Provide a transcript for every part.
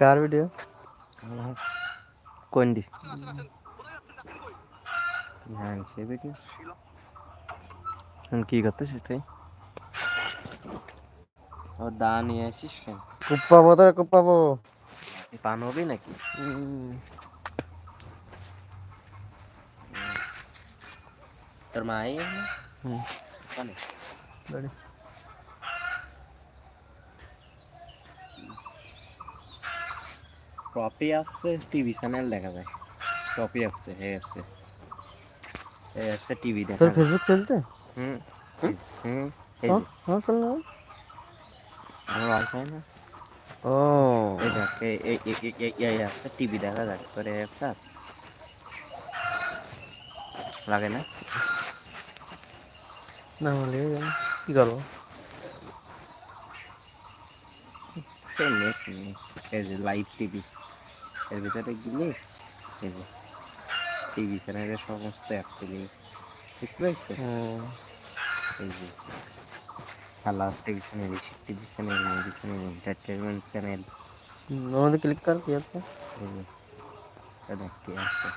কার video কোন this হ্যাঁ সে video কি করতেছিস তুই ও দা নিয়ে আসিস কেন খুব পাবো তোরা খুব পাবো পান হবি নাকি তোর মা আই হুম কানে বাড়ি টপি অ্যাপসে টিভি চ্যানেল দেখা যায়। টপি অ্যাপসে এই অ্যাপসে এই অ্যাপসে টিভি দেখা তোর। ফেসবুক চলতে? হুম। হুম? হ্যাঁ চল না। আমার ওয়াইফাই না। ও। এই দেখ এই এই এই অ্যাপসে টিভি দেখা যায় তোর এই অ্যাপস আছে? লাগে না? না হলে কি করব? নেট নেই লাইভ টিভি এর ভিতরে গেলে এই যে টিভি চ্যানেলের সমস্ত অ্যাপস নেই ঠিক পাইছো হুম এই যে colour TV channel movie channel entertainment channel মধ্যে ক্লিক কর কি হচ্ছে? এই যে এটা দেখতে আছে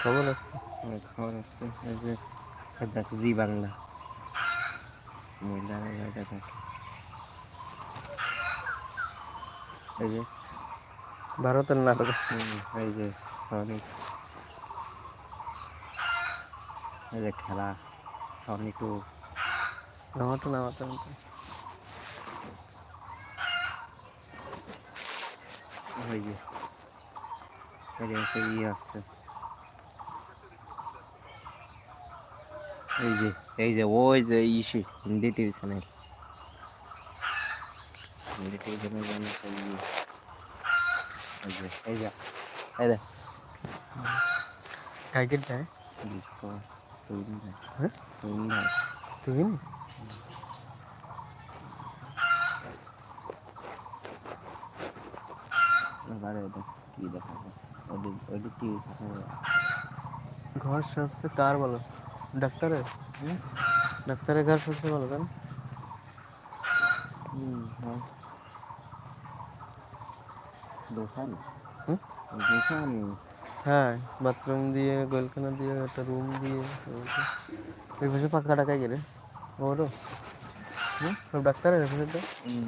খবর আছে খবর আছে এই যে। এই দেখ জি বাংলা। মহিলারা এটা দেখ। এই যে। ভারতের নাটক এই যে সনিক। এই যে খেলা সনি টু। নামাতে নামাতে ওই যে এই যে একটা ইয়ে আসছে এই যে এই যে ওই যে EC Hindi TV channel. Hindi TV channel এই যে এই যে এই যে ডিসকো টুইন ভাই। হ্যাঁ? টুইন ভাই। তুই জানিস দেখ কি দেখা ঘর সবসে কার বলো। ডাক্তারের ডাক্তারের ঘর সবসে বলো কেন? হুম হ্যাঁ। হ্যাঁ বাথরুম দিয়ে গোলখানা দিয়ে একটা রুম দিয়ে। ওই পাশে পাক্কা টাকায় গেলে ওরও সব ডাক্তারের ওষুধটা হুম।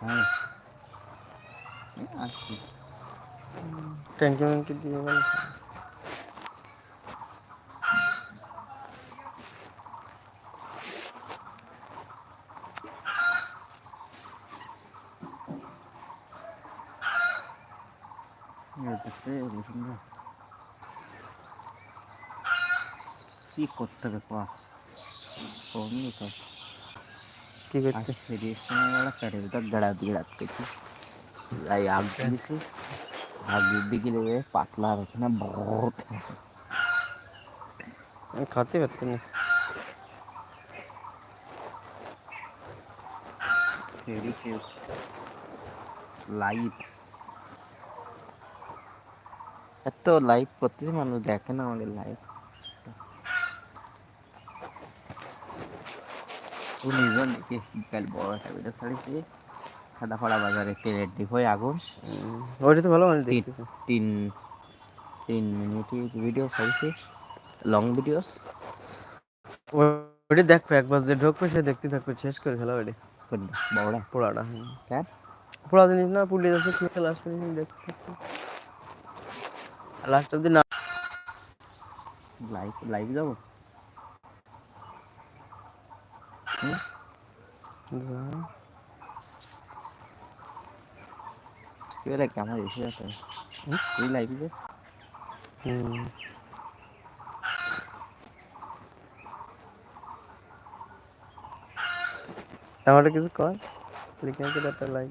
হ্যাঁ। ট্যাঙ্কি ম্যাঙ্কি দিয়ে বলো কি করতে পা। কমনি তো। কি করতে? সিরিয়াস সময় কাটে তো গড়াত গড়াত করছি তাই আগ দিয়েছি আগ দিকে গেলে পাতলা রেখে না বড় খাতে পারতে না। সেদিকে লাইভ। এত লাইভ করতেছে মানুষ দেখে না আমাদের লাইভ। উনিশজন দেখি বিকাল বড় একটা ভিডিও ছাড়িয়েছি খাদাপাড়া বাজারে তেলের ডিপোয় আগুন। ওইটা তো ভালো মানুষ তিন দেখতেছে। তিন তিন মিনিটের ভিডিও ছাড়িয়েছি লং ভিডিও ওইটা দেখবে একবার যে ঢোকবে সে দেখতে থাকবে শেষ করে ফেলা ওইটা বড়রা পোড়াটা কেন পোড়া জিনিস না পুলিশ আছে খেয়েছে লাস্ট পর্যন্ত দেখতে লাস্ট অব্দি না লাইভ লাইভ যাব? যা। তুই লাইক আমার এসে যেতে তুই লাইভ যে? হুম। আমার কিছু কর। লিখে একটা লাইক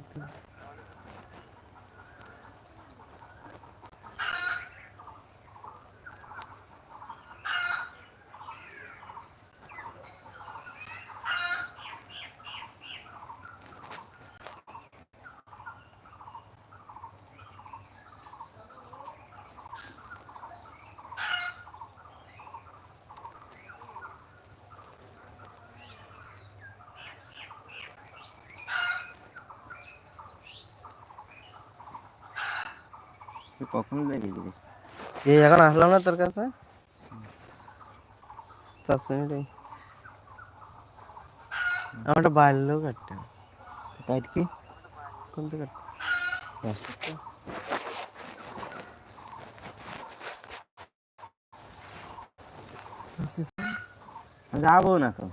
এই এখন আসলাম না তোর কাছে? পাঁচ মিনিট আমারটা। টাইট কি? কোন কাটতে যাব না তো।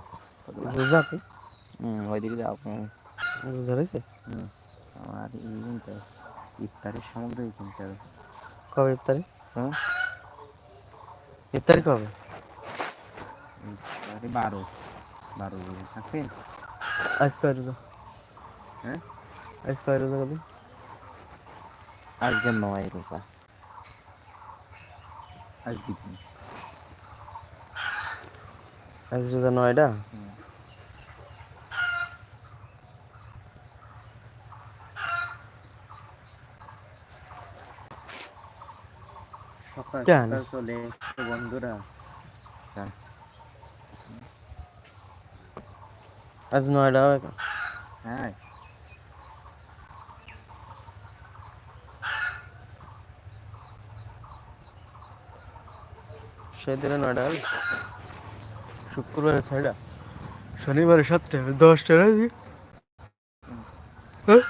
রোজা তুই। হুম ওইদিকে যাব। রোজা রয়েছে? আমার হবে। ইফতারের সামগ্রী কিনতে হবে কবে ইফতারি? হ্যাঁ। ইফতারি কবে? ইফতারি বারো। বারো বলে থাকবেন আজ কয় রোজা? হ্যাঁ? আজ কয় রোজা কবে? আজকে নয় রোজা। আজকে আজ রোজা নয়টা হুম। সকাল কেন? চলে বন্ধুরা হ্যাঁ আজ নয়টা? হ্যাঁ সেদিনে নয়টা হবে শুক্রবারে ছয়টা শনিবারে সাতটা দশটা রাজি হ্যাঁ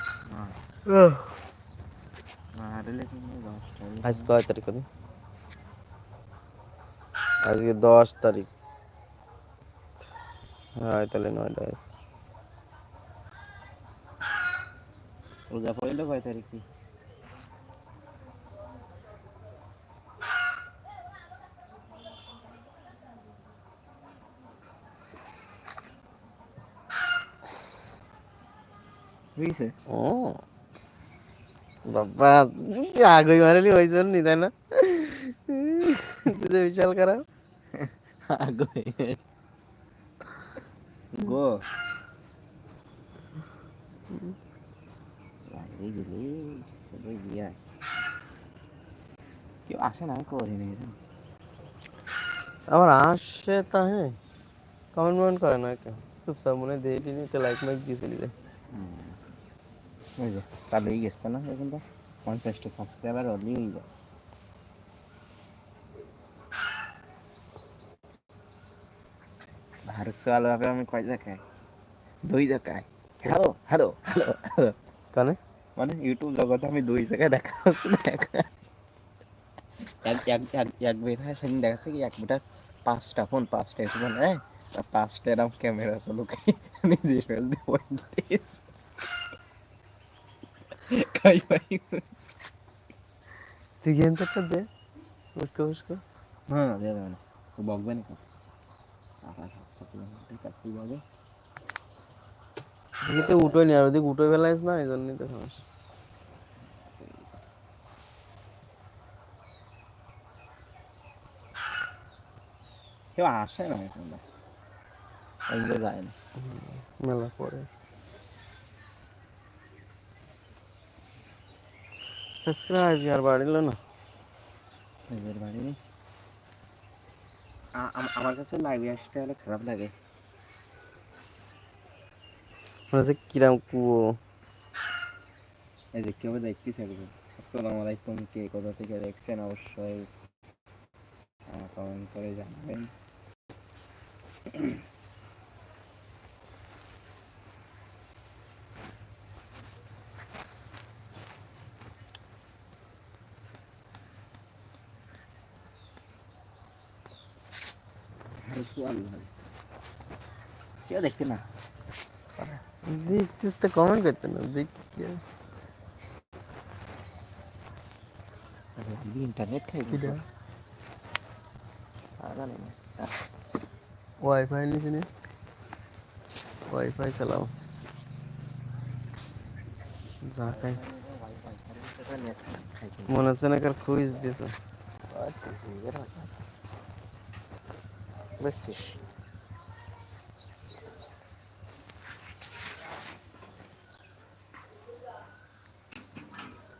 আজ কয় তারিখ আজকে দশ তারিখ। হ্যাঁ তাহলে নয়টা আছে। রোজা পড়ল কয় তারিখ কি? বুঝছে ও বাবা আগুই মারলি ওই জন্য তাই না? তুই তো বিশাল খারাপ। গো বাইরে গেলে সবাই গিয়া কেউ আসে না করি না আমার আসে তা হ্যাঁ কমেন্ট মমেন্ট করে না কেউ? চুপচাপ মনে দিয়ে তো লাইক মাইক দিয়ে চলে যায় ওই যে গেছে না এখন তো? পঞ্চাশটা সাবস্ক্রাইবার অলরেডি হয়ে যায়। ভার্চুয়াল ভাবে আমি কয় জায়গায়? দুই জায়গায়। হ্যালো হ্যালো হ্যালো হ্যালো কানে? মানে ইউটিউব জগতে আমি দুই জায়গায় দেখা হচ্ছে না। এক এক এক এক বেটা সেদিন দেখাচ্ছে কি এক বেটা পাঁচটা ফোন পাঁচটা ফোন হ্যাঁ পাঁচটা এরকম ক্যামেরা চালু করে নিজে ফেস দিয়ে বই দিতেছে খাই পাই তুই গেম তো দে। উস্কো উস্কো হ্যাঁ না বকবে না তো উঠোই নি আর ওদিকে উঠে ফেলাইস না এই জন্যই তো সমস্যা। কেউ আসে না এখন? ওইগুলো যায় না। মেলা পরে। সাবস্ক্রাইব আর বাড়িল না? নিজের বাড়ি? নেই আ- আম- আমার কাছে লাইভে আসতে হলে খারাপ লাগে। মনে হচ্ছে কিরাম কুয়ো। এই যে কেউ দেখতেছে একদম আসসালামু আলাইকুম কে কোথা থেকে দেখছেন অবশ্যই কমেন্ট করে জানাবেন। কেউ দেখতে না দেখতিস তো কমেন্ট করতে না দেখ কি আর। ইন্টারনেট খাই কিটা? জানি না ওয়াইফাই নিছি নে ওয়াইফাই চালাও যা খাই মনে হচ্ছে না কার খুঁজ দিয়েছ বুঝছিস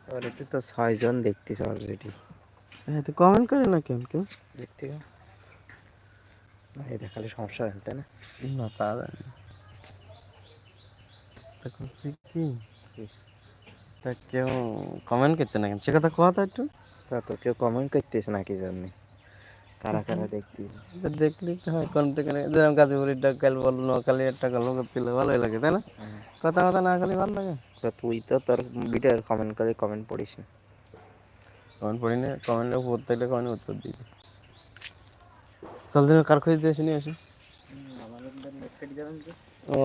অলরেডি তো ছয়জন দেখতেছে অলরেডি হ্যাঁ তো কমেন্ট করে না কেন কেউ দেখতে গা না এই দেখালে সমস্যা হয় তাই না না তা জানি কি কি? তা কেউ কমেন্ট করতে না কেন সে কথা কথা একটু তা তো কেউ কমেন্ট করতেছে না কি জন্য কারা কারা দেখতে দেখলি তো হয় কোন যেরকম গাজীপুরের ডাক কাল বলল নোয়াখালী একটা গল্প করতে ভালোই লাগে তাই না? কথা কথা না খালি ভালো লাগে। তো তুই তো তোর ভিডিওর কমেন্ট করে কমেন্ট পড়িস না। কমেন্ট পড়ি না কমেন্টে প্রত্যেকটা কমেন্ট উত্তর দিই। চল দিন কার খোঁজ দিয়ে শুনি আসি? ও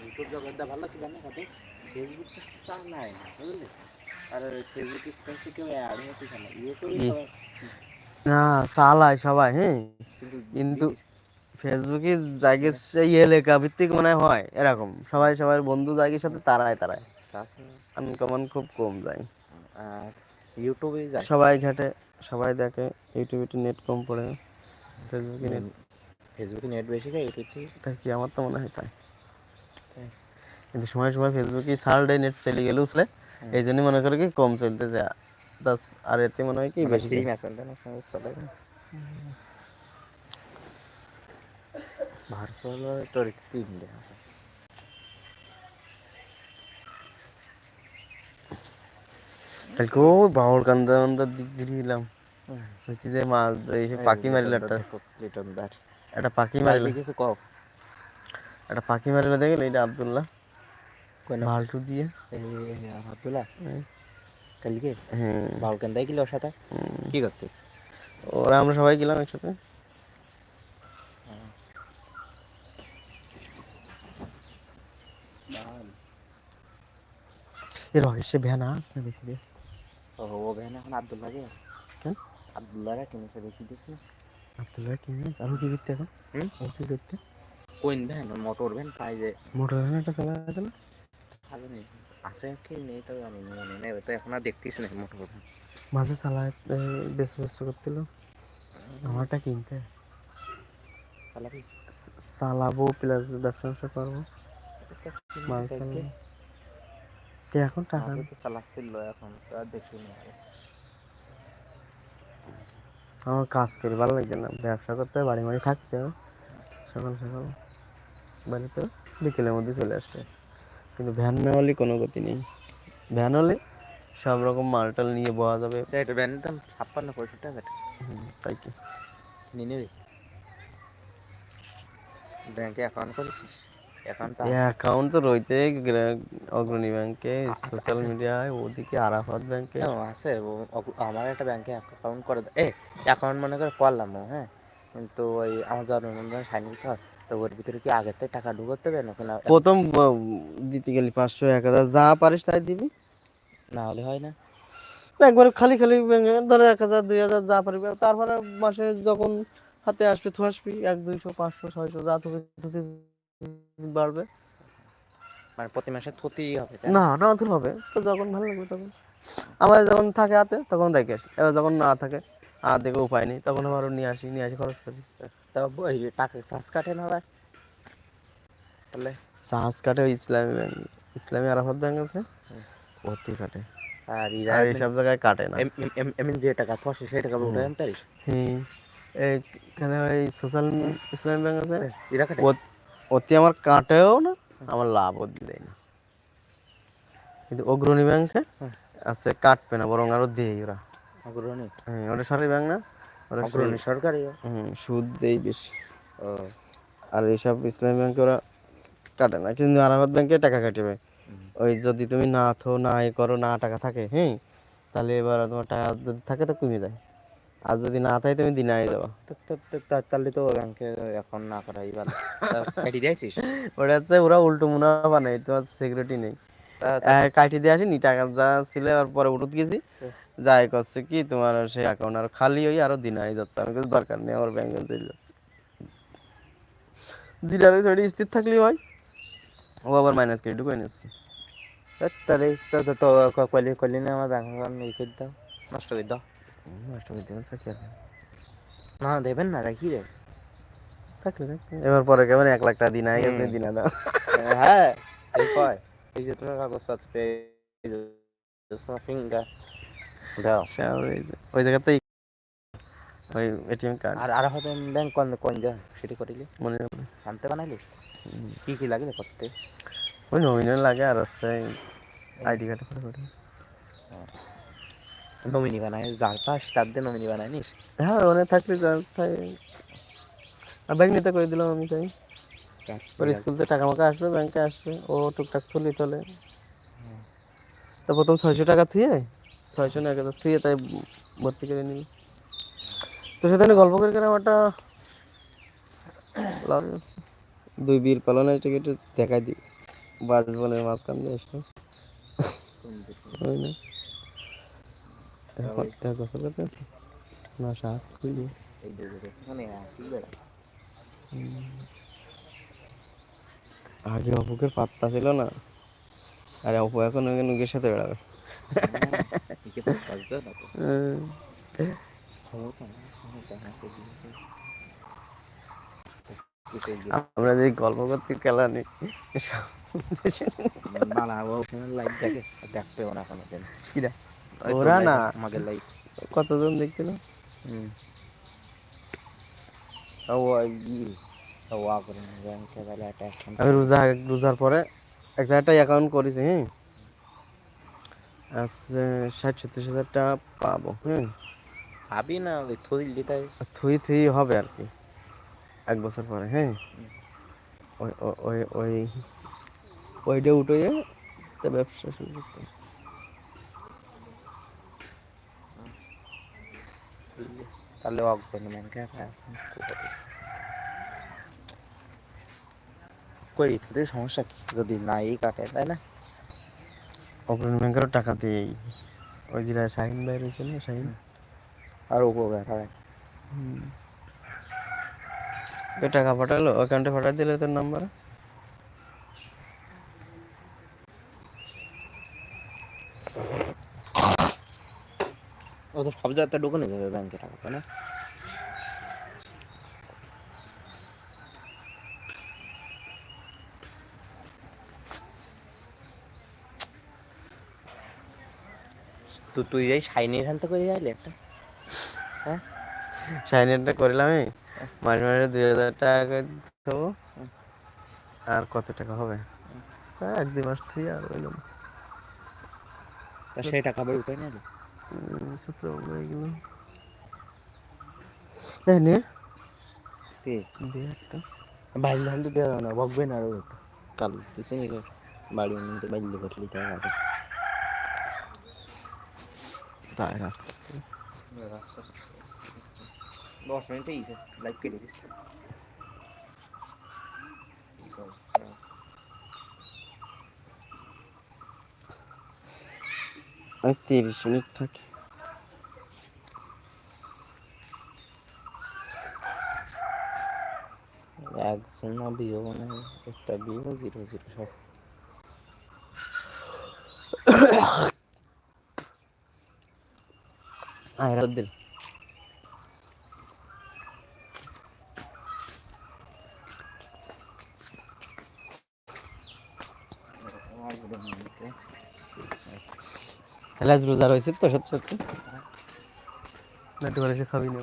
ইউটিউব জগৎটা ভালো কি জানো কত ফেসবুক তো চালায় না বুঝলি আর ফেসবুকে ফেসবুকে কেউ অ্যাড হতে চায় না। ইউটিউবে সবাই- না চালায় সবাই হ্যাঁ? কিন্তু ফেসবুকে জায়গায় সেই এলাকা ভিত্তিক মনে হয় এরকম। সবাই সবার বন্ধু জায়গার সাথে তারায় তারায়। তাছাড়া আনকমন খুব কম যায়। আর ইউটিউবে যায়। সবাই ঘাটে সবাই দেখে ইউটিউবে একটু নেট কম পড়ে। ফেসবুকে নেট ফেসবুকে নেট বেশি খায় ইউটিউবে থাকি আমার তো মনে হয় তাই তাই? কিন্তু সময় সময় ফেসবুকে সারাটাই নেট চলে গেলে উঠলে এই জন্য মনে করে কি কম চলতে যায় দাস আর এতে মনে হয় কি বেশি বেশি চলে তিন দিন আছে কালকে ওই বাউর কান্দা কান্দা দিক হচ্ছে যে মাছ এই পাখি মারিল একটা। পাখি মারিল। কিছু কও। একটা পাখি মারিল দেখলে এটা আব্দুল্লাহ। ভাল্টু দিয়ে আব্দুল্লাহ কালকে বাউলকান দেয় কিলো ওর সাথে কি করতে ওরা আমরা সবাই গেলাম একসাথে এর আগে সে ভ্যান আস না বেশি দেশ ও ভ্যান এখন আব্দুল্লাহকে কেন আব্দুল্লাহরা কিনেছে বেশি দেখছি আব্দুল্লাহ কিনে আর ও কি করতে এখন হুম? ও কি করতে কোন ভ্যান মোটর ভ্যান পাই যে মোটর ভ্যান একটা চালাতে না আছে কি নেই তো জানি না মনে নেই। তো এখন আর দেখতেছি না ভ্যান মাঝে চালায় বেশ বেশ করছিল। আমারটা কিনতে। চালাবি চ- চালাবো প্লাস ব্যবসা ব্যবসা করব। এখন টাকা চালাচ্ছিল এখন তো আর দেখি না আমার কাজ করি ভালো লাগছে না। ব্যবসা করতে বাড়ি বাড়ি থাকতে। সকাল সকাল বাড়িতে বিকেলের মধ্যে চলে আসবে কিন্তু ভ্যান না হলে কোনো গতি নেই। ভ্যান হলে সব রকম মালটাল নিয়ে বওয়া যাবে। এটা ভ্যানের দাম ছাপ্পান্ন পঁয়ষট্টি টাকা। হুম, তাই কি কিনে নেবে? ব্যাংকে অ্যাকাউন্ট করেছিস অ্যাকাউন্ট তো রইতে অগ্রণী ব্যাংকে সোশ্যাল মিডিয়ায় ওদিকে আরাফাত ব্যাংকে আছে। আমার একটা ব্যাংকে অ্যাকাউন্ট করে এ অ্যাকাউন্ট মনে করে করলাম হ্যাঁ। কিন্তু ওই আমার জন্মদিন সাইন করতে হয় তো ওর ভিতরে কি আগের থেকে টাকা ঢুকতে হবে নাকি না? প্রথম দিতে গেলে পাঁচশো এক হাজার যা পারিস তাই দিবি। না হলে হয় না। একবার খালি খালি ধরো এক হাজার দুই হাজার যা পারবি তারপরে মাসে যখন হাতে আসবে তো আসবি এক দুইশো পাঁচশো ছয়শো যা তোকে বাড়বে। মানে প্রতি মাসে থতেই হবে না? না তো হবে। তো যখন ভালো লাগবে তখন। আমার যখন থাকে হাতে তখন রেখে আসি। এবার যখন না থাকে আর দেখে উপায় নেই তখন আবার নিয়ে আসি নিয়ে আসি খরচ করি। তা ওই টাকা চার্জ কাটে না আবার তাহলে চার্জ কাটে ওই ইসলামী ব্যাংক ইসলামী আরাফাত ব্যাংক আছে। ওতে কাটে। আর ইরা আর এইসব জায়গায় কাটে না। এমনি যে টাকা ফসে সেই টাকা উঠে আনতে পারিস হুম। এখানে ওই সোশ্যাল ইসলামী ব্যাংক আছে। ইরা কাটে? ও- ওতে আমার কাটেও না আমার লাভও দেয় না। কিন্তু অগ্রণী ব্যাংকে আছে কাটবে না বরং আরও দেয় ওরা। অগ্রণী? হ্যাঁ ওটা সরকারি ব্যাংক না? ওরা অগ্রণী সরকারি হুম, সুদ দেয় বেশি। আর এইসব ইসলামী ব্যাংকে ওরা কাটে না কিন্তু আরাফাত ব্যাংকে টাকা কাটবে হুম। ওই যদি তুমি না থো না এ করো না টাকা থাকে হ্যাঁ তাহলে এবার তোমার টাকা যদি থাকে তো কমে যায়। আর যদি না থাকে তুমি তো- তো- তো- তাহলে তো ব্যাংকে এখন না করাই ভালো। ওটা হচ্ছে ওরা উল্টো মুনাফা বানায় তোমার সিকিউরিটি নেই। কাটি দিয়ে আসিনি টাকা যা ছিল আর পরে উঠত গেছি। যাই করছে কি তোমার সেই অ্যাকাউন্ট আর খালি হই আরও দিনাই যাচ্ছে আমি কিছু দরকার নেই আমার ব্যাংকে চলে যাচ্ছে। জিরার ওই স্থির থাকলে হয়। ও আবার মাইনাস করে ঢুকে নিচ্ছে। তাহলে তো তো তো ক- কইলি কইলি না আমার ব্যাংক অ্যাকাউন্ট ই করে দাও। নষ্ট করে দাও। নষ্ট করে দেবেন স্যার কি। না দেবেন না রাখি রে থাকলে। এবার পরে কেমন এক লাখ টাকা গেছে হুম। দিনা দাও হ্যাঁ এই কয়। এই যে তোমার কাগজপত্র পেয়ে এই যে তোমার ফিঙ্গার দাও। সব এই যে- ওই জায়গাতেই ওই এটিএম কার্ড আর আর হয়তো ব্যাংক কোন কোন যা সেটি করিলি? মনে নেই। আনতে বানাইলি? কি কি লাগে করতে? ওই নমিনাল লাগে আর হচ্ছে আইডি কার্ড করে। করে নমিনি বানাই যার পাস তার দিয়ে নমিনি বানাই নিস? হ্যাঁ ওখানে থাকলে যা তাই আর ব্যাংক নিতে করে দিলাম আমি তাই। ওর স্কুল থেকে টাকা মাকা আসবে ব্যাংকে আসবে ও টুকটাক তুলি। তোলে তো প্রথম ছয়শো টাকা থুয়ে ছয়শো না হাজার থুয়ে তাই ভর্তি করে নিবি। তো সেখানে গল্প করে করে আমারটা দুই বীর পালনের টিকিট দেখাই দিই বাজবনের মাঝখান দিয়ে এসে না। এক বছর করতে আছে? না সাত খুলি এই দুটো মানে কি বেড়া আগে অপুকের পাত্তা ছিল না। আরে অপু এখন ওই নুকের সাথে বেড়াবে। না না, কিছু আমরা যে গল্প করতে খেলা নেই বানাবো লাইক দেখে দেখতেও না কোনো কিরা? ওরা না। আমাকে লাইক কতজন দেখছিল হুম। ও একটা আমি রোজা রোজার পরে এক জায়গায় অ্যাকাউন্ট করেছি হ্যাঁ আছে ষাট সত্তর হাজার টাকা পাবো হ্যাঁ ভাবি না ওই থইল দিতাই আর থুই থুই হবে আর কি এক বছর পরে হ্যাঁ ওই ওই ওই ওইটা উঠে তো ব্যবসা শুরু করতে তাহলে অগ্রহণ ব্যাংকে করি তোদের সমস্যা কি? যদি নাই কাটে তাই না? অগ্রণী ব্যাংকেরও টাকা দিই। ওই যেটা শাহিন ভাই রয়েছে না শাহিন? আর উপকার হয় ওই টাকা পাঠালো অ্যাকাউন্টে পাঠা দিলে তোর নাম্বার ও তো সব জায়গাতে ঢুকে যাবে ব্যাংকে টাকা তাই না? তো তুই এই শাইনের হান করে যাইলে একটা? হ্যাঁ? শাহিনেরটা করলাম আমি। মাসে মাসে দুই হাজার টাকা করে দেবো। আর কত টাকা হবে? হ্যাঁ এক দুই মাস থেকে আর ওইলাম তা সেই টাকা আবার উঠে নিলে সূত্র এগুলো এই নে। কি? দে একটা। বাইল ধান তো দেওয়া না বকবে না আরও কাল বাড়ি নিতে বাইল করলি তাই আগে তাই রাস্তা দশ মিনিট চাইছে লাইভ কেটে দিচ্ছে আর তিরিশ মিনিট থাকে একজন না বিয়ে মানে একটা বিয়ে জিরো জিরো সব আয় রাত দিল তাহলে আজ রোজা রয়েছে তো সত্যি সত্যি? লাড্ডু বানাইছে খাবি না।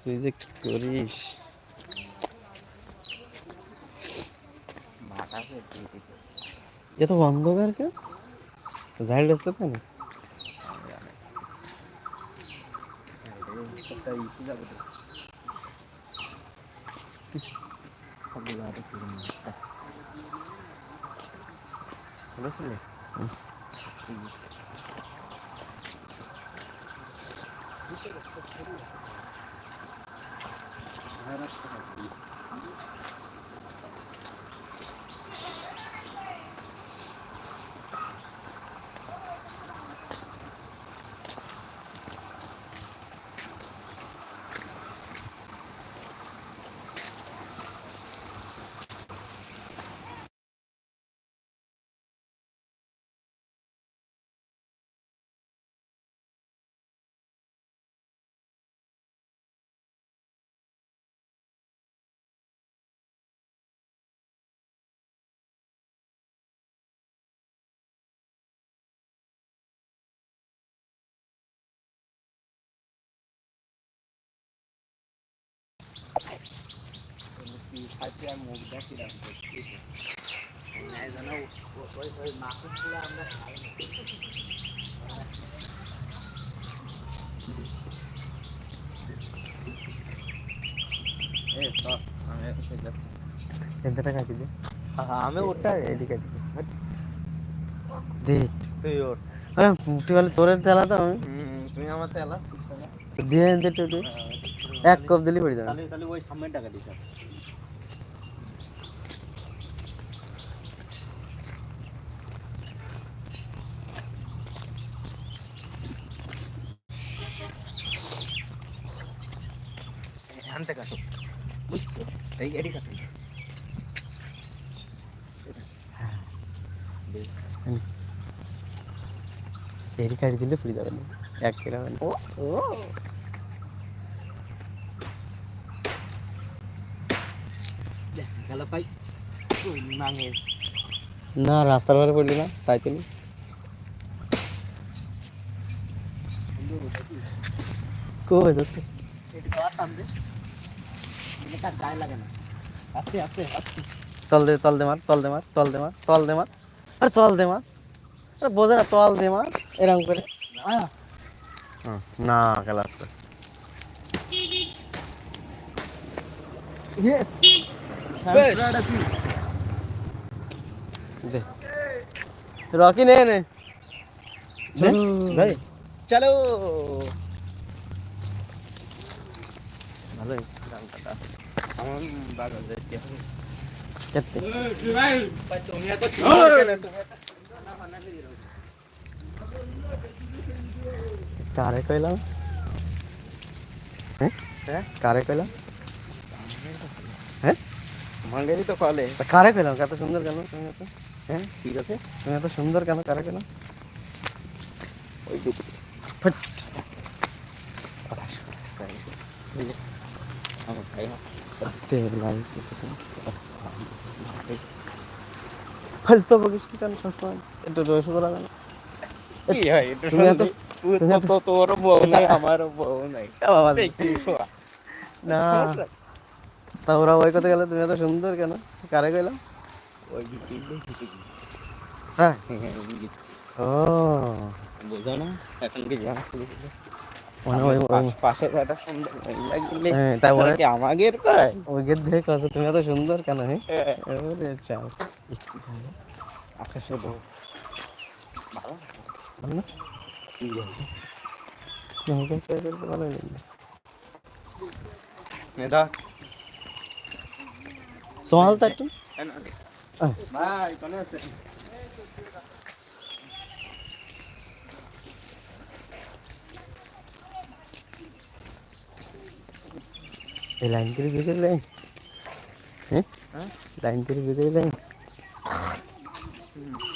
তুই যে করিস ভাত আছে দিয়ে দিতে এত অন্ধকার কেন ঝাড় আসছে তো না একটা ইস্যু আমি ওটা এদিকে দে ওর আরে মুটি বলে তোরে তুমি আমার তেলা দিয়ে এনতে এক কপ দিলি পড়ে যাবে তাহলে তাহলে ওই সামনের টাকা দিস আনতে কাটো বুঝছ? এই এডি কাটো এরি কাটি দিলে পড়ে যাবে না। এক কিলো মানে ও ও। না রাস্তার ধারে পড়লি না তাই কই দোস্ত? এটি খাওয়ার টান দে এটা গায়ে লাগে না। আস্তে আস্তে আস্তে। তল দে তল দে মার তল দে মার তল দে মার তল দে মার। আরে তল দে মার। আরে বোঝে না তল দে মার। এরকম করে। না। খেলা আসছে ইয়েস বেশ। দে। রকি নে নে। দে, ভাই। চলো। ভালো কারে কইলাম? হ্যাঁ? হ্যাঁ? কারে কইলাম? হ্যাঁ? মাঙ্গেরি তো কলে। কারে কইলাম? কত সুন্দর কেন তুমি এত? হ্যাঁ? ঠিক আছে? তুমি এত সুন্দর কেন? কারে কইলাম? ওই দুটো ফট আমার ভাই আস্তে লাই ফালতু বকিস কি কেন সবসময়। একটু রয়েছে করা কেন কি হয় তো তোর বউ নাই আমারও বউ নাই। এ বাবা। দেখি শোয়া? না। তা ওরা ওই কথা গেলে তুমি এত সুন্দর কেন? কারে কইলাম ওই দিকে হ্যাঁ। ও। বোঝো না এখন কি জানা তুমি এত সুন্দর কেন হ্যাঁ। আকাশে সমাল তো একটু ভাই কোনে আছে এই লাইন করে ভিতরে লাইন হ্যাঁ হ্যাঁ? লাইন করে ভিতরে লাইন চব্বিশ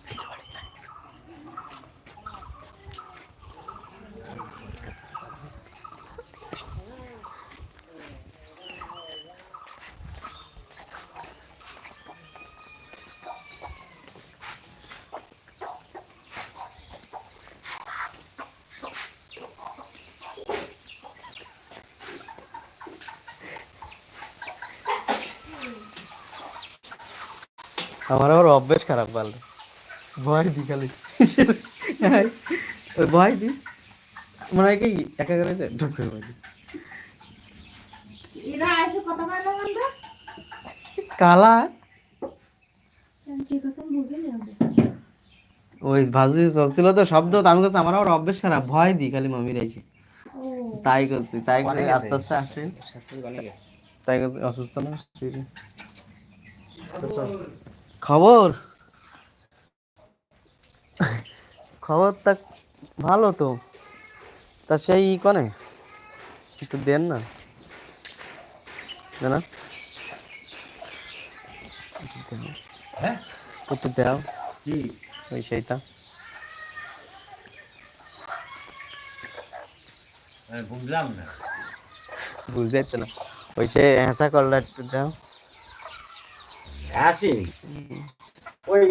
আমার আবার অভ্যেস খারাপ পারলে ভয় দি খালি। ওই ভয় দি। মনে হয় কি একা করে ঢুক করে ভয় দি কালা? ওই ভাজি চলছিল তো শব্দ তো আমি করছি আমার আবার অভ্যেস খারাপ ভয় দিই খালি মামির এসে তাই করছি তাই করে আস্তে আস্তে আসছি। তাই করছি অসুস্থ না শরীরে। খবর? খবর তা ভালো তো। তা সেই ই কনে? একটু দেন না। না। হ্যাঁ? একটু দাও। ওই সেইটা। বুঝলাম না। বুঝতে না। ওই সে হ্যাঁসা করলা একটু দাও। আসি ওই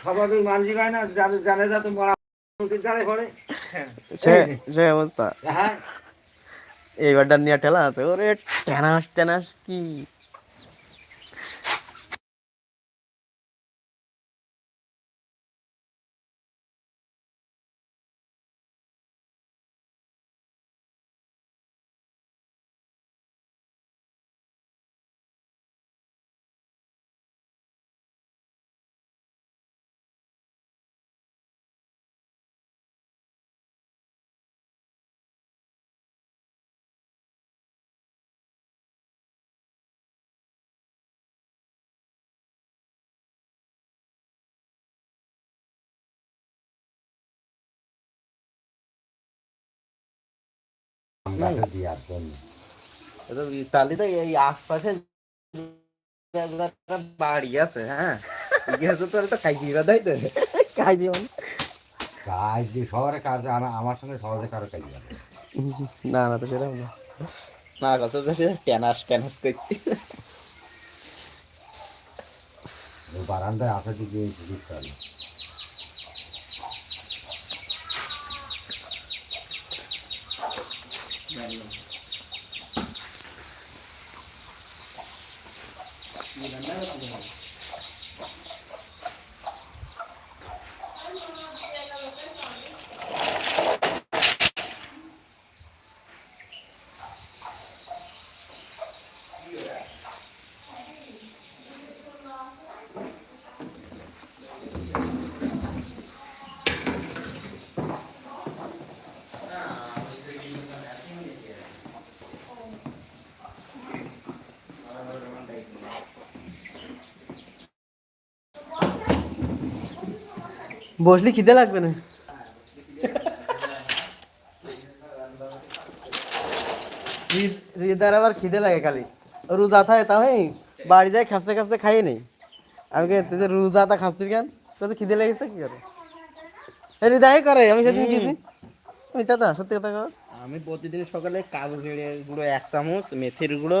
স্বাভাবিক মানজি হয় না যাদের জানে যাতে মরা জানে পড়ে। সে সে অবস্থা। হ্যাঁ। এইবারটা নিয়ে ঠেলা আছে। ওরে টেনাস টেনাস কি দেওয়ার জন্য তাহলে তো এই আশপাশে বাড়ি আছে হ্যাঁ গেছে তো তাই তো কাজে মানে কাজ আমার আমার সঙ্গে সহজে কারও কাজ না না তো সেরকম না না কত টেনাস টেনাস করছি বারান্দায় আসা দিকে হবে なります。বসলি খিদে লাগবে না? হৃদয় আবার খিদে লাগে খালি। রোজা থাকে তাই বাড়ি যায় খাপসে খাপসে খাইয়ে নেই আমি যে রোজা তা খাচ্ছিস কেন? তোর খিদে লেগেছে কি করে? হৃদয় করে আমি সেদিন গেছি। ওই দাদা সত্যি কথা কর আমি প্রতিদিন সকালে কাগজ গুঁড়ো এক চামচ মেথির গুঁড়ো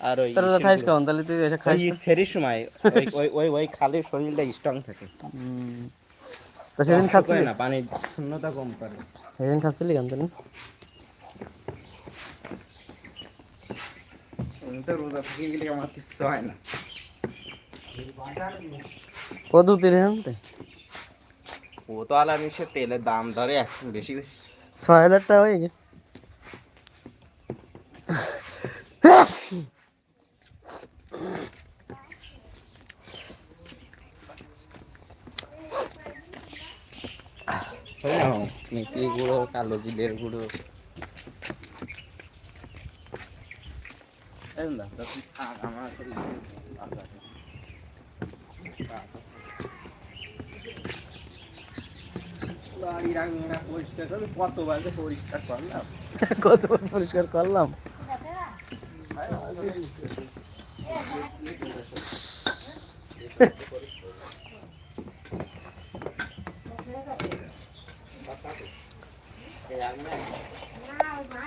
আর ওই তোর খাইস কেমন তাহলে তুই এসে খাইস। সেরির সময় ওই- ওই ওই খালে শরীরটা স্ট্রং থাকে। তা সেদিন খাচ্ছিলি? না পানি শূন্যতা কম করে। সেদিন খাচ্ছিলি কেন তাহলে? আমি তো রোজা থেকে গেলে আমার কিচ্ছু হয় না। পদ্ধতি রে আনতে? ও তো আলাদা তেলের দাম ধরে বেশি বেশি। ছয় হাজার টাকা হয়ে গে মেথি গুঁড়ো কালো জিলের গুঁড়ো এই না, তা তুই থাক, আমার তো ভালো আছে। বাড়ি রাখবি না, পরিষ্কার করবি, কতবার পরিষ্কার করলাম কত পরিষ্কার করলাম Yang mana.